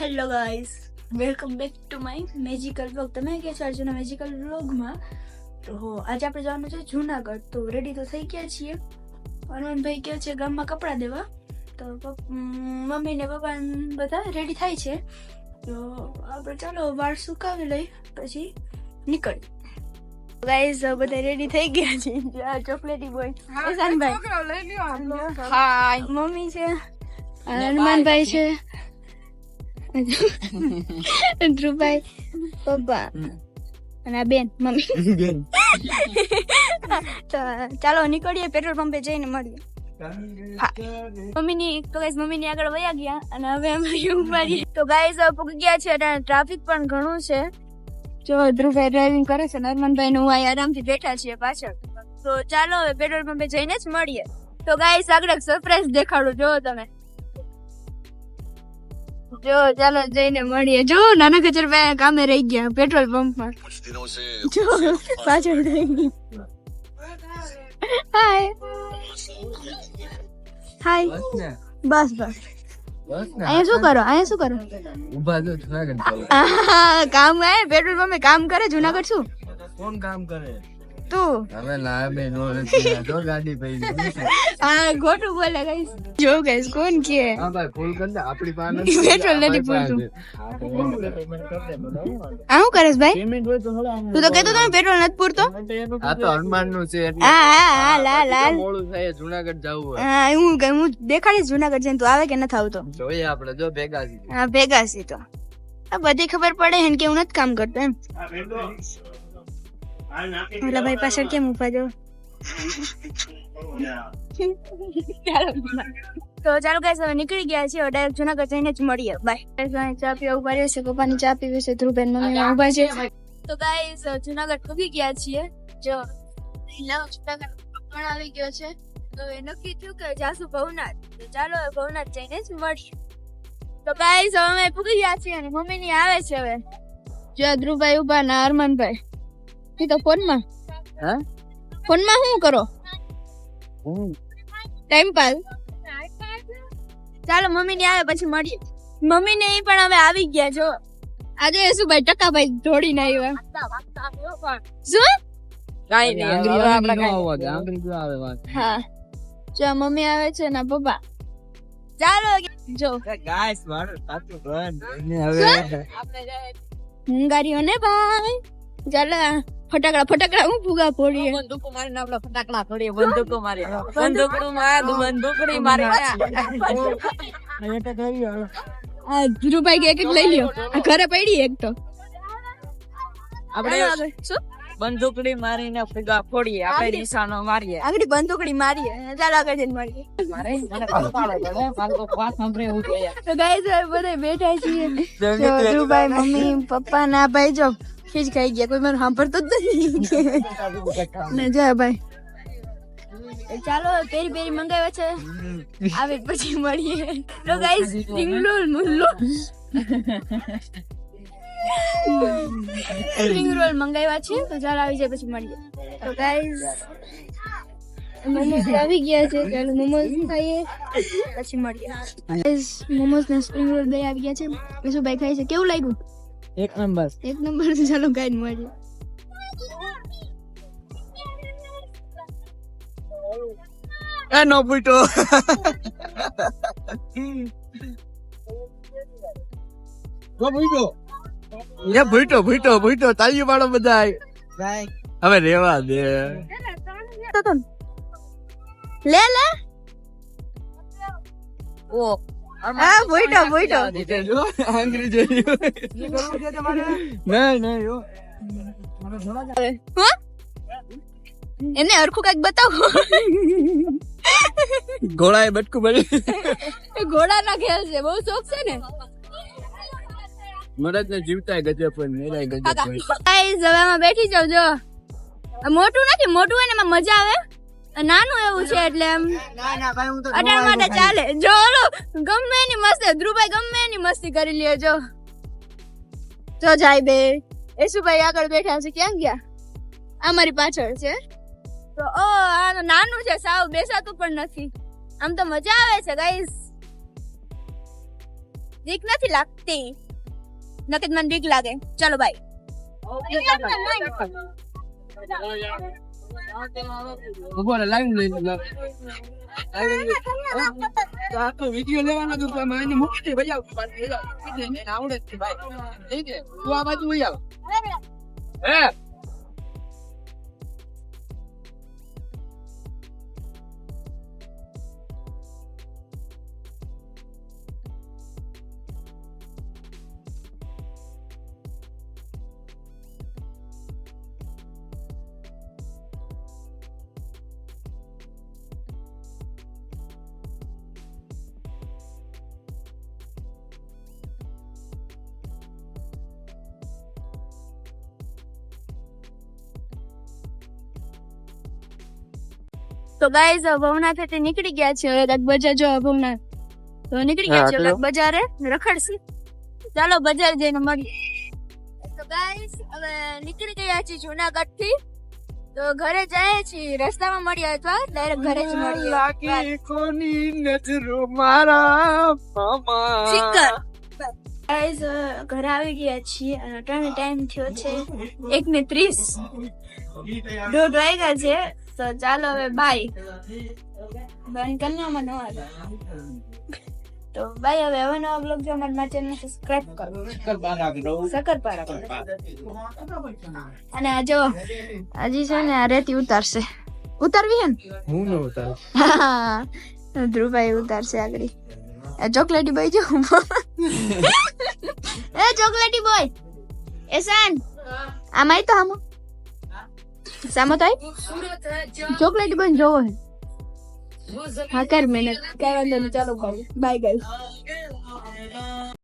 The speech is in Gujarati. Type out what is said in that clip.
Hello guys welcome back to my magical vlog તમે કે છો? આજના મેજિકલ વ્લોગમાં તો આજે આપણે જવાનું છે જુનાગઢ. તો રેડી તો થઈ ગયા છીએ. હનુમાનભાઈ કહે છે ગામમાં કપડાં દેવા. તો મમ્મી ને પપ્પા બધા રેડી થાય છે. તો આપણે ચાલો વાળ સુકાવી લઈ પછી નીકળી. ગાઈઝ બધા રેડી થઈ ગયા છે. ચોકલેટી બોય એસાનભાઈ હાય મમ્મી છે. હનુમાનભાઈ છે. ધ્રુવભાઈ પપ્પા અને આ બેન મમ્મી. તો ચાલો નીકળીએ પેટ્રોલ પંપે જઈને મળીએ. મમ્મીની તો ગાઈસ મમ્મીની આગળ વયા ગયા અને હવે અમે ઊભા તો ગાઈસ પૂકી ગયા છે અને ટ્રાફિક પણ ઘણું છે. જો ધ્રુવભાઈ ડ્રાઇવિંગ કરે છે નરમનભાઈ નું આ આરામથી બેઠા છીએ પાછળ. તો ચાલો હવે પેટ્રોલ પંપે જઈને જ મળીએ. તો ગાઈસ આગળ સરપ્રાઈઝ દેખાડું જો તમે. જો ચાલો જઈને મળીએ. જો નાના ખચર બે કામે રહી ગયા પેટ્રોલ પંપમાં જો પાછળ રહી. ગઈ હાય હાય બસ બસ. અહીંયા શું કરો? અહીંયા શું કરો? કામ હે? પેટ્રોલ પંપે કામ કરે? જુનાગઢ શું? કોણ કામ કરે? તું? હવે ના બે નો નથી આ તો ગાડી પડી આ ખોટું બોલે ગાઈસ. જો ગાઈસ કોણ કે? હા ભાઈ ફૂલ કર આપણી પાસે પેટ્રોલ નથી પૂરતું. આ શું કરેશ ભાઈ? પેમેન્ટ હોય તો તું તો કહેતો તમે પેટ્રોલ નથી પૂરતો? આ તો હનુમાનનું છે હા હા હા લાલ લાલ. મોડું થાય જુનાગઢ જવું હોય. હા હું હું દેખાડીશ જુનાગઢ જઈને તું આવે કે નથી આવતો? જોઈએ આપણે જો ભેગા છીએ. હા ભેગા છે તો. આ બધી ખબર પડે હે કે હું નથી કામ કરતો એમ. ઓલા ભાઈ પાછળ કેમ ઊભા જો તો ચાલો ગાઈસ હવે નીકળી ગયા છીએ ડાયરેક્ટ જુનાગઢ જઈને જ મળીએ બાય ચા પીવા ઊભા રહ્યો છે પપ્પાની ચા પીવે છે ધ્રુવબેન મમ્મી ઊભા છે તો ગાઈસ જુનાગઢ પૂગી ગયા છીએ જો લવ જુનાગઢ પણ આવી ગયો છે તો એ નક્કી થયું કે જાસુ ભવનાથ તો ચાલો હવે ભવનાથ જઈને જ મળીએ તો ગાઈસ હવે અમે પૂગી ગયા છીએ અને મમ્મી ની આવે છે હવે જો ધ્રુવભાઈ ઊભા ના અરમાનભાઈ એ તો ફોનમાં. હા? ફોનમાં શું કરો? Time pass. ચાલો મમ્મી ને આવે પછી મળીએ. મમ્મી ને એ પણ હવે આવી ગયા જો. આજે શું ભાઈ ટકા ભાઈ જોડીને આવ્યા? શું? કાઈ નહીં ન હા. જો મમ્મી આવે છે ના પપ્પા. ચાલો જો. ગાઈસ મારું સાચું બંધ હવે hungario ને ભાઈ. ચાલો ફટાકડા ફટાકડા હું ફુગા ફોડીએ બંદૂકો મારીને આપણે ફટાકડા ફોડીએ બંદૂકો મારી બંદૂકડું માર બંદૂકડી મારી. આ ધીરુભાઈ કે એક એક લઈ લ્યો. આ ઘરે પડી એક તો. આપણે શું? બંદૂકડી મારીને ફુગા ફોડીએ આપણે નિશાનો મારીએ. આગળ બંદૂકડી મારીએ. ચાલો આગળ જઈને મારીએ. મારે મારે તો વાત સાંભળે એવું તો ગાઈસ બધા બેઠા છીએ. જો મમ્મી પપ્પા ના ભાઈ જો ખીચ ખાઈ ગયા કોઈ મને સાંભળતો જ નથી ને જો ભાઈ ચાલો પેરી પેરી મંગાવ્યા છે આવે પછી મળીએ તો ગાઈસ રિંગલોલ મુલ્લો સ્પ્રિંગ રોલ મંગાવ્યા છે તો ચાલો આવી જાય પછી મળીએ તો ગાઈસ મોમોસ આવી ગયા છે ચાલો મોમોસ ખાઈએ. પછી મળીએ ગાઈસ મોમોસ ને સ્પ્રિંગ રોલ બે આવી ગયા છે. શું ભાઈ ખાઈ છે? કેવું લાગ્યું? એક નંબર. એક નંબર છે ચાલો ખાઈને મળીએ. એ નો પૂટો એ ભૂટો ભૂટો ભૂટો. તાળી પાડો બધા હવે રેવા દે. લે લે. ઓ. હા બોઈટો બોઈટો જો આંગળી જોયું નહીં નહીં યો એને હરખું કંઈક બતાવો. ઘોડાએ બટકું ભરી. એ ઘોડાના ખેલ છે બહુ શોખ છે ને? મરદ ને જીવતા ગજબ પણ મેરાય ગજબ ગાઈસ હવે બેઠી જાવ જો. આ મોટું નથી મોટું હોય ને એમાં મજા આવે. નાનું એવું છે એટલે એમ. અઢાર માટે ચાલે. જો ઓલો ગમે એની મસ્તી ધ્રુવભાઈ ગમે એની મસ્તી કરી લે જો. જો જાય બે. યશુભાઈ આગળ બેઠા છે. ક્યાં ગયા? આ મારી પાછળ છે. તો ઓ આ તો નાનું છે સાવ બેસાતું પણ નથી. આમ તો મજા આવે છે ગાઈસ બીક નથી લાગતી. નકદ મને બીક લાગે. ચલો બાય ઊભો રે લાઈન લઈ લે લેવાનો તો એને મૂકી દે ભાઈ આવડે છે ભાઈ. તું આ બાજુ વઈ આવ. હે? તો ગાઈઝ ભવનાથથી નીકળી ગયા છે. હવે કાંઈક બજાર જો ભવનાથ. તો નીકળી ગયા છે. તો. બજારે રખડશી. ચાલો બજાર જઈને મળીએ. તો ગાઈઝ હવે નીકળી ગયા છીએ જુનાગઢથી તો ઘરે જાય છીએ. રસ્તામાં મળ્યા અથવા ડાયરેક્ટ ઘરે જ મળીએ. લાગી કોની નજરો મારા મામા. સિંગર ગાઈઝ ઘરે આવી ગયા છીએ. અને ત્રણ ટાઈમ થયો છે. એક ને ત્રીસ. દોઢ વાગ્યા છે. તો ચાલો હવે બાય બંધ કન્યામાં ન આવે તો ભાઈ હવે હવે નવા બ્લોગ જો અમારા ચેનલ સબસ્ક્રાઇબ કરો. શકરપારા અને આ જો હજી છે ને આ રેતી ઉતારશે. ઉતારવી હે ને? હું ન ઉતાર ધ્રુવભાઈ ઉતારશે આગળ. એ ચોકલેટી બોય જો એ ચોકલેટી બોય એ સાન આમ તો આમ સામો તો ચોકલેટ પણ જોવો હે. હા, કર મહેનત. કઈ વાંધો નહીં, ચાલો બાય ગાઈસ